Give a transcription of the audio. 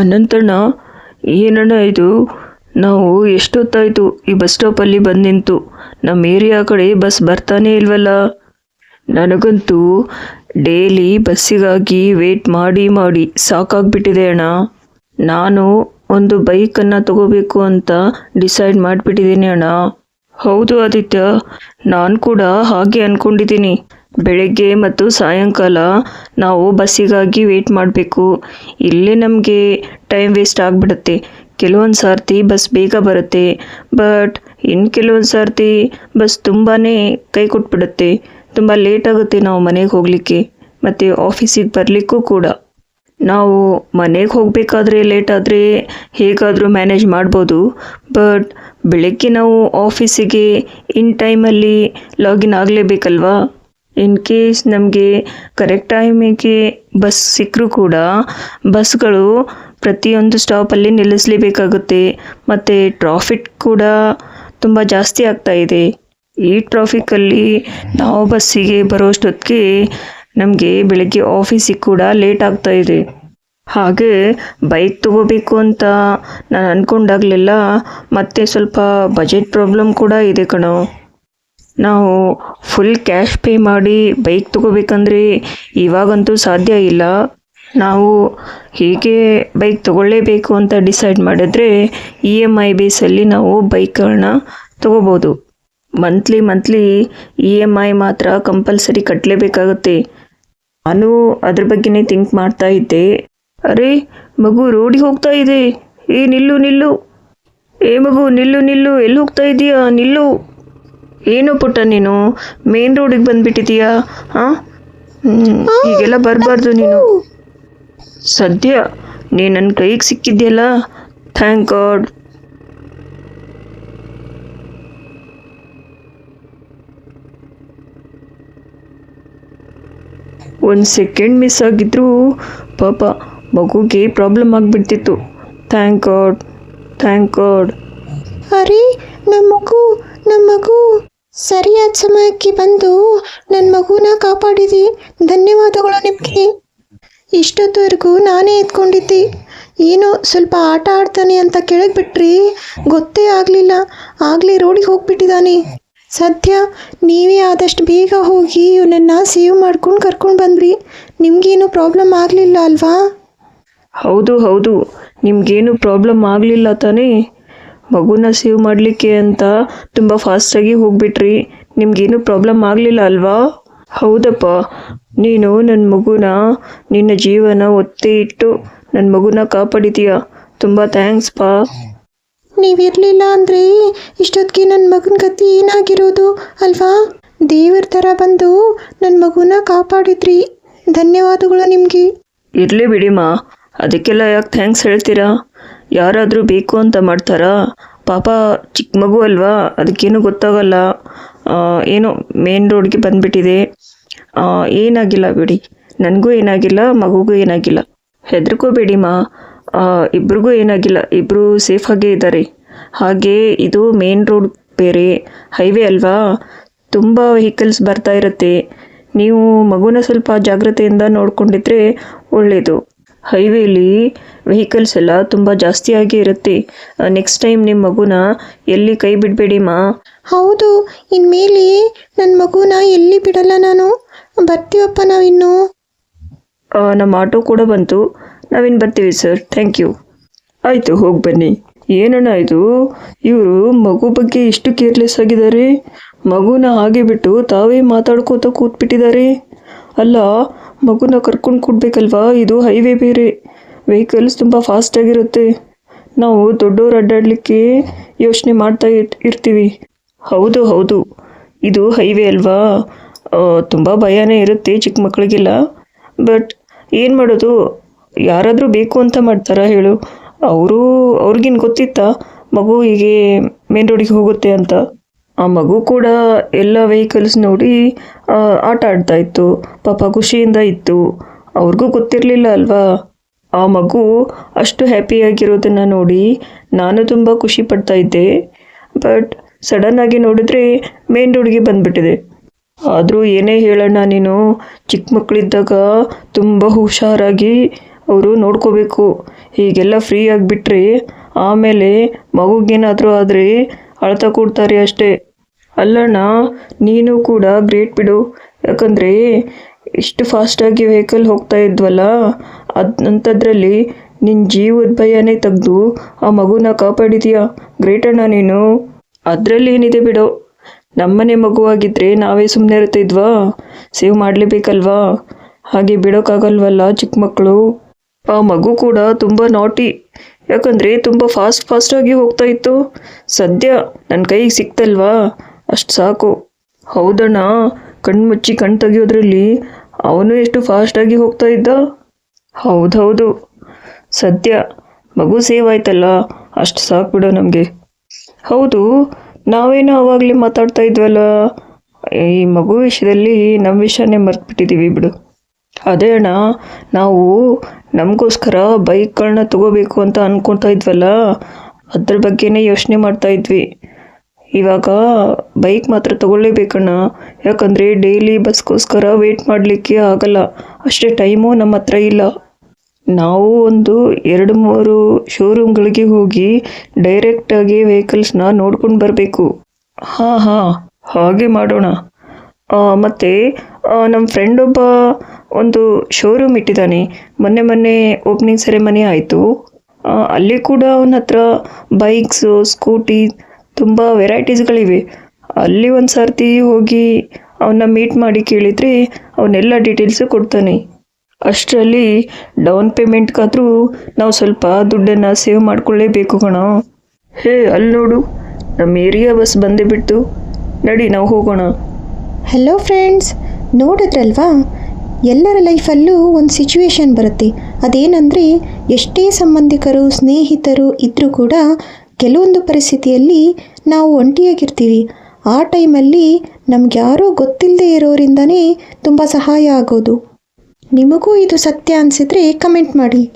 ಅನಂತಣ್ಣ, ಏನಣ್ಣ ಇದು? ನಾವು ಎಷ್ಟೊತ್ತಾಯಿತು ಈ ಬಸ್ ಸ್ಟಾಪಲ್ಲಿ ಬಂದು ನಿಂತು. ನಮ್ಮ ಏರಿಯಾ ಕಡೆ ಬಸ್ ಬರ್ತಾನೇ ಇಲ್ವಲ್ಲ? ನನಗಂತೂ ಡೈಲಿ ಬಸ್ಸಿಗಾಗಿ ವೇಟ್ ಮಾಡಿ ಮಾಡಿ ಸಾಕಾಗ್ಬಿಟ್ಟಿದೆ ಅಣ್ಣ. ನಾನು ಒಂದು ಬೈಕನ್ನು ತಗೋಬೇಕು ಅಂತ ಡಿಸೈಡ್ ಮಾಡಿಬಿಟ್ಟಿದ್ದೀನಿ ಅಣ್ಣ. ಹೌದು ಆದಿತ್ಯ, ನಾನು ಕೂಡ ಹಾಗೆ ಅಂದ್ಕೊಂಡಿದ್ದೀನಿ ಬೆಳಗ್ಗೆ ಮತ್ತು ಸಾಯಂಕಾಲ ನಾವು ಬಸ್ಸಿಗಾಗಿ ವೇಟ್ ಮಾಡಬೇಕು. ಇಲ್ಲೇ ನಮಗೆ ಟೈಮ್ ವೇಸ್ಟ್ ಆಗಿಬಿಡುತ್ತೆ. ಕೆಲವೊಂದು ಸಾರ್ತಿ ಬಸ್ ಬೇಗ ಬರುತ್ತೆ. ಬಟ್ ಇನ್ನು ಕೆಲವೊಂದು ಸಾರ್ತಿ ಬಸ್ ತುಂಬಾ ಕೈ ಕೊಟ್ಬಿಡುತ್ತೆ. ತುಂಬ ಲೇಟ್ ಆಗುತ್ತೆ ನಾವು ಮನೆಗೆ ಹೋಗಲಿಕ್ಕೆ. ಮತ್ತು ಆಫೀಸಿಗೆ ಬರಲಿಕ್ಕೂ ಕೂಡ. ನಾವು ಮನೆಗೆ ಹೋಗಬೇಕಾದ್ರೆ ಲೇಟ್ ಆದರೆ ಹೇಗಾದರೂ ಮ್ಯಾನೇಜ್ ಮಾಡ್ಬೋದು. ಬಟ್ ಬೆಳಗ್ಗೆ ನಾವು ಆಫೀಸಿಗೆ ಇನ್ ಟೈಮಲ್ಲಿ ಲಾಗಿನ್ ಆಗಲೇಬೇಕಲ್ವಾ? ಇನ್ ಕೇಸ್ ನಮಗೆ ಕರೆಕ್ಟ್ ಟೈಮಿಗೆ ಬಸ್ ಸಿಕ್ಕರೂ ಕೂಡ ಬಸ್ಗಳು ಪ್ರತಿಯೊಂದು ಸ್ಟಾಪಲ್ಲಿ ನಿಲ್ಲಿಸಲೇಬೇಕಾಗುತ್ತೆ. ಮತ್ತು ಟ್ರಾಫಿಕ್ ಕೂಡ ತುಂಬ ಜಾಸ್ತಿ ಆಗ್ತಾ ಇದೆ. ಈ ಟ್ರಾಫಿಕಲ್ಲಿ ನಾವು ಬಸ್ಸಿಗೆ ಬರೋಷ್ಟೊತ್ತಿಗೆ ನಮಗೆ ಬೆಳಗ್ಗೆ ಆಫೀಸಿಗೆ ಕೂಡ ಲೇಟ್ ಆಗ್ತಾ ಇದೆ. ಹಾಗೆ ಬೈಕ್ ತಗೋಬೇಕು ಅಂತ ನಾನು ಅಂದ್ಕೊಂಡಾಗಲೆಲ್ಲ ಮತ್ತೆ ಸ್ವಲ್ಪ ಬಜೆಟ್ ಪ್ರಾಬ್ಲಮ್ ಕೂಡ ಇದೆ ಕಣೋ. ನಾವು ಫುಲ್ ಕ್ಯಾಶ್ ಪೇ ಮಾಡಿ ಬೈಕ್ ತಗೋಬೇಕಂದ್ರೆ ಇವಾಗಂತೂ ಸಾಧ್ಯ ಇಲ್ಲ. ನಾವು ಹೀಗೆ ಬೈಕ್ ತಗೊಳ್ಳೇಬೇಕು ಅಂತ ಡಿಸೈಡ್ ಮಾಡಿದ್ರೆ ಇ ಎಂ ಐ ಬೇಸಲ್ಲಿ ನಾವು ಬೈಕ್ಗಳನ್ನ ತಗೋಬೋದು. Monthly monthly E M I ಮಾತ್ರ ಕಂಪಲ್ಸರಿ ಕಟ್ಟಲೇಬೇಕಾಗುತ್ತೆ ನಾನು ಅದ್ರ ಬಗ್ಗೆನೇ ಥಿಂಕ್ ಮಾಡ್ತಾ ಇದ್ದೆ. ಅರೆ, ಮಗು ರೋಡಿಗೆ ಹೋಗ್ತಾ ಇದೆ. ಏ, ನಿಲ್ಲು ನಿಲ್ಲು. ಏ, ಮಗು, ನಿಲ್ಲು ನಿಲ್ಲು. ಎಲ್ಲಿ ಹೋಗ್ತಾ ಇದೀಯಾ? ನಿಲ್ಲು. ಏನೋ ಪುಟ್ಟ ನೀನು? ಮೇನ್ ರೋಡಿಗೆ ಬಂದ್ಬಿಟ್ಟಿದೀಯಾ? ಹಾಂ ಹೀಗೆಲ್ಲ ಬರಬಾರ್ದು ನೀನು. ಸದ್ಯ ನೀ ನನ್ನ ಕೈಗೆ ಸಿಕ್ಕಿದ್ಯಲ್ಲ? ಥ್ಯಾಂಕ್ ಗಾಡ್ ಒಂದು ಸೆಕೆಂಡ್ ಮಿಸ್ ಆಗಿದ್ರು ಪಾಪ ಮಗುಗೆ ಪ್ರಾಬ್ಲಮ್ ಆಗಿಬಿಡ್ತಿತ್ತು. ಥ್ಯಾಂಕ್ ಗಾಡ್ ಥ್ಯಾಂಕ್ ಗಾಡ್ ಅರೆ ನಮ್ಮ ಮಗು ನಮ್ಮ ಮಗು. ಸರಿಯಾದ ಸಮಯಕ್ಕೆ ಬಂದು ನನ್ನ ಮಗುನ ಕಾಪಾಡಿದೆ. ಧನ್ಯವಾದಗಳು ನಿಮಗೆ. ಇಷ್ಟೊತ್ತವರೆಗೂ ನಾನೇ ಎತ್ಕೊಂಡಿದ್ದೆ ಏನು ಸ್ವಲ್ಪ ಆಟ ಆಡ್ತಾನೆ ಅಂತ ಕೆಳಗೆ ಬಿಟ್ರಿ ಗೊತ್ತೇ ಆಗಲಿಲ್ಲ. ಆಗಲೇ ರೋಡಿಗೆ ಹೋಗ್ಬಿಟ್ಟಿದ್ದಾನೆ ಸದ್ಯ ನೀವೇ ಆದಷ್ಟು ಬೇಗ ಹೋಗಿ ಇವನನ್ನು ಸೇವ್ ಮಾಡ್ಕೊಂಡು ಕರ್ಕೊಂಡು ಬಂದ್ರಿ. ನಿಮಗೇನು ಪ್ರಾಬ್ಲಮ್ ಆಗಲಿಲ್ಲ ಅಲ್ವಾ? ಹೌದು ಹೌದು. ನಿಮಗೇನು ಪ್ರಾಬ್ಲಮ್ ಆಗಲಿಲ್ಲ ತಾನೇ? ಮಗುನ ಸೇವ್ ಮಾಡಲಿಕ್ಕೆ ಅಂತ ತುಂಬ ಫಾಸ್ಟಾಗಿ ಹೋಗ್ಬಿಟ್ರಿ. ನಿಮಗೇನು ಪ್ರಾಬ್ಲಮ್ ಆಗಲಿಲ್ಲ ಅಲ್ವಾ? ಹೌದಪ್ಪ. ನೀನು ನನ್ನ ಮಗುನ ನಿನ್ನ ಜೀವನ ಒತ್ತೆ ಇಟ್ಟು ನನ್ನ ಮಗುನ ಕಾಪಾಡಿದೀಯ ತುಂಬ ಥ್ಯಾಂಕ್ಸ್ ಪಾ. ನೀವಿರಲಿಲ್ಲ ಅಂದರೆ ಇಷ್ಟೊತ್ತಿಗೆ ನನ್ನ ಮಗನ ಗತಿ ಏನಾಗಿರೋದು ಅಲ್ವಾ? ದೇವರ ಥರ ಬಂದು ನನ್ನ ಮಗುನ ಕಾಪಾಡಿದ್ರಿ. ಧನ್ಯವಾದಗಳು ನಿಮಗೆ. ಇರಲಿ ಬಿಡಿಮ್ಮ ಅದಕ್ಕೆಲ್ಲ ಯಾಕೆ ಥ್ಯಾಂಕ್ಸ್ ಹೇಳ್ತೀರಾ? ಯಾರಾದರೂ ಬೇಕು ಅಂತ ಮಾಡ್ತಾರಾ? ಪಾಪ ಚಿಕ್ಕ ಮಗು ಅಲ್ವಾ? ಅದಕ್ಕೇನು ಗೊತ್ತಾಗಲ್ಲ. ಏನು ಮೇನ್ ರೋಡ್ಗೆ ಬಂದುಬಿಟ್ಟಿದೆ. ಏನಾಗಿಲ್ಲ ಬಿಡಿ. ನನಗೂ ಏನಾಗಿಲ್ಲ, ಮಗುಗೂ ಏನಾಗಿಲ್ಲ. ಹೆದರ್ಕೋಬೇಡಿಮಾ ಇಬ್ರಿಗೂ ಏನಾಗಿಲ್ಲ. ಇಬ್ಬರು ಸೇಫಾಗೇ ಇದ್ದಾರೆ ಹಾಗೆ ಇದು ಮೇನ್ ರೋಡ್ ಬೇರೆ. ಹೈವೇ ಅಲ್ವಾ? ತುಂಬ ವೆಹಿಕಲ್ಸ್ ಬರ್ತಾ ಇರುತ್ತೆ. ನೀವು ಮಗುನ ಸ್ವಲ್ಪ ಜಾಗ್ರತೆಯಿಂದ ನೋಡ್ಕೊಂಡಿದ್ರೆ ಒಳ್ಳೆಯದು ಹೈವೇಲಿ ವೆಹಿಕಲ್ಸ್ ಎಲ್ಲ ತುಂಬ ಜಾಸ್ತಿಯಾಗಿ ಇರುತ್ತೆ. ನೆಕ್ಸ್ಟ್ ಟೈಮ್ ನಿಮ್ಮ ಮಗುನ ಎಲ್ಲಿ ಕೈ ಬಿಡಬೇಡಿ ಮಾ. ಹೌದು ಇನ್ಮೇಲೆ ನನ್ನ ಮಗುನ ಎಲ್ಲಿ ಬಿಡಲ್ಲ ನಾನು? ಬರ್ತೀವಪ್ಪ ನಾವಿನ್ನು? ನಮ್ಮ ಆಟೋ ಕೂಡ ಬಂತು. ನಾವಿನ್ನು ಬರ್ತೀವಿ ಸರ್ ಥ್ಯಾಂಕ್ ಯು ಆಯಿತು ಹೋಗಿ ಬನ್ನಿ. ಏನಣ್ಣ ಇದು? ಇವರು ಮಗು ಬಗ್ಗೆ ಇಷ್ಟು ಕೇರ್ಲೆಸ್ ಆಗಿದ್ದಾರೆ. ಮಗುನ ಹಾಗೆ ಬಿಟ್ಟು ತಾವೇ ಮಾತಾಡ್ಕೋತ ಕೂತ್ಬಿಟ್ಟಿದ್ದಾರೆ. ಅಲ್ಲ ಮಗುನ ಕರ್ಕೊಂಡು ಕೊಡ್ಬೇಕಲ್ವಾ? ಇದು ಹೈವೇ ಬೇರೆ. ವೆಹಿಕಲ್ಸ್ ತುಂಬ ಫಾಸ್ಟಾಗಿರುತ್ತೆ ನಾವು ದೊಡ್ಡವ್ರು ಅಡ್ಡಾಡಲಿಕ್ಕೆ ಯೋಚನೆ ಮಾಡ್ತಾ ಇರ್ತೀವಿ. ಹೌದು ಹೌದು. ಇದು ಹೈವೇ ಅಲ್ವಾ? ತುಂಬ ಭಯನೇ ಇರುತ್ತೆ ಚಿಕ್ಕ ಮಕ್ಕಳಿಗೆಲ್ಲ ಬಟ್ ಏನು ಮಾಡೋದು? ಯಾರಾದರೂ ಬೇಕು ಅಂತ ಮಾಡ್ತಾರಾ ಹೇಳು. ಅವರು, ಅವ್ರಿಗಿನ್ ಗೊತ್ತಿತ್ತಾ? ಮಗು ಹೀಗೆ ಮೇನ್ ರೋಡಿಗೆ ಹೋಗುತ್ತೆ ಅಂತ. ಆ ಮಗು ಕೂಡ ಎಲ್ಲ ವೆಹಿಕಲ್ಸ್ ನೋಡಿ ಆಟ ಆಡ್ತಾ ಇತ್ತು. ಪಾಪ ಖುಷಿಯಿಂದ ಇತ್ತು. ಅವ್ರಿಗೂ ಗೊತ್ತಿರಲಿಲ್ಲ ಅಲ್ವಾ? ಆ ಮಗು ಅಷ್ಟು ಹ್ಯಾಪಿಯಾಗಿರೋದನ್ನು ನೋಡಿ ನಾನು ತುಂಬ ಖುಷಿ ಪಡ್ತಾ ಇದ್ದೆ. ಬಟ್ ಸಡನ್ನಾಗಿ ನೋಡಿದ್ರೆ ಮೇನ್ ರೋಡ್ಗೆ ಬಂದುಬಿಟ್ಟಿದೆ. ಆದರೂ ಏನೇ ಹೇಳೋಣ ನೀನು, ಚಿಕ್ಕ ಮಕ್ಕಳಿದ್ದಾಗ ತುಂಬ ಹುಷಾರಾಗಿ ಅವರು ನೋಡ್ಕೋಬೇಕು. ಹೀಗೆಲ್ಲ ಫ್ರೀ ಆಗಿಬಿಟ್ರೆ ಆಮೇಲೆ ಮಗುಗೇನಾದರೂ ಆದರೆ ಅಳ್ತಾ ಕೊಡ್ತಾರೆ ಅಷ್ಟೇ. ಅಲ್ಲಣ್ಣ, ನೀನು ಕೂಡ ಗ್ರೇಟ್ ಬಿಡು. ಯಾಕಂದರೆ ಇಷ್ಟು ಫಾಸ್ಟಾಗಿ ವೆಹಿಕಲ್ ಹೋಗ್ತಾ ಇದ್ವಲ್ಲ ಅದಂಥದ್ರಲ್ಲಿ ನಿನ್ನ ಜೀವದ ಭಯನೇ ತೆಗೆದು ಆ ಮಗುನ ಕಾಪಾಡಿದೀಯ? ಗ್ರೇಟ್ ಅಣ್ಣ ನೀನು. ಅದರಲ್ಲಿ ಏನಿದೆ ಬಿಡು. ನಮ್ಮನೆ ಮಗುವಾಗಿದ್ದರೆ ನಾವೇ ಸುಮ್ಮನೆ ಇರ್ತಿದ್ವಾ? ಸೇವ್ ಮಾಡಲೇಬೇಕಲ್ವಾ? ಹಾಗೆ ಬಿಡೋಕ್ಕಾಗಲ್ವಲ್ಲ ಚಿಕ್ಕ ಮಕ್ಕಳು ಆ ಮಗು ಕೂಡ ತುಂಬ ನಾಟಿ ಯಾಕಂದರೆ ತುಂಬ ಫಾಸ್ಟ್ ಫಾಸ್ಟಾಗಿ ಹೋಗ್ತಾ ಇತ್ತು. ಸದ್ಯ ನನ್ನ ಕೈಗೆ ಸಿಕ್ತಲ್ವಾ? ಅಷ್ಟು ಸಾಕು. ಹೌದಣ್ಣ, ಕಣ್ಣು ಮುಚ್ಚಿ ಕಣ್ಣು ತೆಗಿಯೋದ್ರಲ್ಲಿ ಅವನು ಎಷ್ಟು ಫಾಸ್ಟಾಗಿ ಹೋಗ್ತಾ ಇದ್ದ? ಹೌದೌದು. ಸದ್ಯ ಮಗು ಸೇವ್ ಆಯ್ತಲ್ಲ, ಅಷ್ಟು ಸಾಕು ಬಿಡು ನಮಗೆ. ಹೌದು, ನಾವೇನೋ ಅವಾಗಲೇ ಮಾತಾಡ್ತಾ ಇದ್ವಲ್ಲ, ಈ ಮಗು ವಿಷಯದಲ್ಲಿ ನಮ್ಮ ವಿಷಯನೇ ಮರ್ತ್ಬಿಟ್ಟಿದ್ದೀವಿ ಬಿಡು. ಅದೇ ಅಣ್ಣ, ನಾವು ನಮಗೋಸ್ಕರ ಬೈಕ್ಗಳನ್ನ ತಗೋಬೇಕು ಅಂತ ಅನ್ಕೊತಾ ಇದ್ವಲ್ಲ, ಅದ್ರ ಬಗ್ಗೆನೇ ಯೋಚನೆ ಮಾಡ್ತಾ ಇದ್ವಿ. ಇವಾಗ ಬೈಕ್ ಮಾತ್ರ ತಗೊಳ್ಳೇಬೇಕಣ್ಣ. ಯಾಕಂದರೆ ಡೈಲಿ ಬಸ್ಗೋಸ್ಕರ ವೆಯ್ಟ್ ಮಾಡಲಿಕ್ಕೆ ಆಗಲ್ಲ. ಅಷ್ಟೇ ಟೈಮು ನಮ್ಮ ಹತ್ರ ಇಲ್ಲ. ನಾವು ಒಂದು ಎರಡು ಮೂರು ಶೋರೂಮ್ಗಳಿಗೆ ಹೋಗಿ ಡೈರೆಕ್ಟಾಗಿ ವೆಹಿಕಲ್ಸ್ನ ನೋಡ್ಕೊಂಡು ಬರಬೇಕು. ಹಾಂ ಹಾಂ, ಹಾಗೆ ಮಾಡೋಣ. ಮತ್ತು ನಮ್ಮ ಫ್ರೆಂಡ್ ಒಬ್ಬ ಒಂದು ಶೋರೂಮ್ ಇಟ್ಟಿದ್ದಾನೆ ಮೊನ್ನೆ ಮೊನ್ನೆ ಓಪನಿಂಗ್ ಸೆರೆಮನಿ ಆಯಿತು. ಅಲ್ಲಿ ಕೂಡ ಅವನ ಹತ್ರ ಬೈಕ್ಸು ಸ್ಕೂಟಿ ತುಂಬ ವೆರೈಟೀಸ್ಗಳಿವೆ ಅಲ್ಲಿ ಒಂದು ಸರ್ತಿ ಹೋಗಿ ಅವನ್ನ ಮೀಟ್ ಮಾಡಿ ಕೇಳಿದರೆ ಅವನ್ನೆಲ್ಲ ಡೀಟೇಲ್ಸು ಕೊಡ್ತಾನೆ. ಅಷ್ಟರಲ್ಲಿ ಡೌನ್ ಪೇಮೆಂಟ್ಗಾದರೂ ನಾವು ಸ್ವಲ್ಪ ದುಡ್ಡನ್ನು ಸೇವ್ ಮಾಡ್ಕೊಳ್ಳೇಬೇಕು ಕಣ. ಹೇ ಅಲ್ಲಿ ನೋಡು. ನಮ್ಮ ಏರಿಯಾ ಬಸ್ ಬಂದೇ ಬಿಟ್ಟು ನಡಿ, ನಾವು ಹೋಗೋಣ. ಹಲೋ ಫ್ರೆಂಡ್ಸ್ ನೋಡಿದ್ರಲ್ವಾ? ಎಲ್ಲರ ಲೈಫಲ್ಲೂ ಒಂದು ಸಿಚುವೇಶನ್ ಬರುತ್ತೆ. ಅದೇನಂದರೆ ಎಷ್ಟೇ ಸಂಬಂಧಿಕರು, ಸ್ನೇಹಿತರು ಇದ್ದರೂ ಕೂಡ ಕೆಲವೊಂದು ಪರಿಸ್ಥಿತಿಯಲ್ಲಿ ನಾವು ಒಂಟಿಯಾಗಿರ್ತೀವಿ. ಆ ಟೈಮಲ್ಲಿ ನಮ್ಗೆ ಯಾರೋ ಗೊತ್ತಿಲ್ಲದೆ ಇರೋರಿಂದನೇ ತುಂಬ ಸಹಾಯ ಆಗೋದು. ನಿಮಗೂ ಇದು ಸತ್ಯ ಅನಿಸಿದ್ರೆ ಕಮೆಂಟ್ ಮಾಡಿ.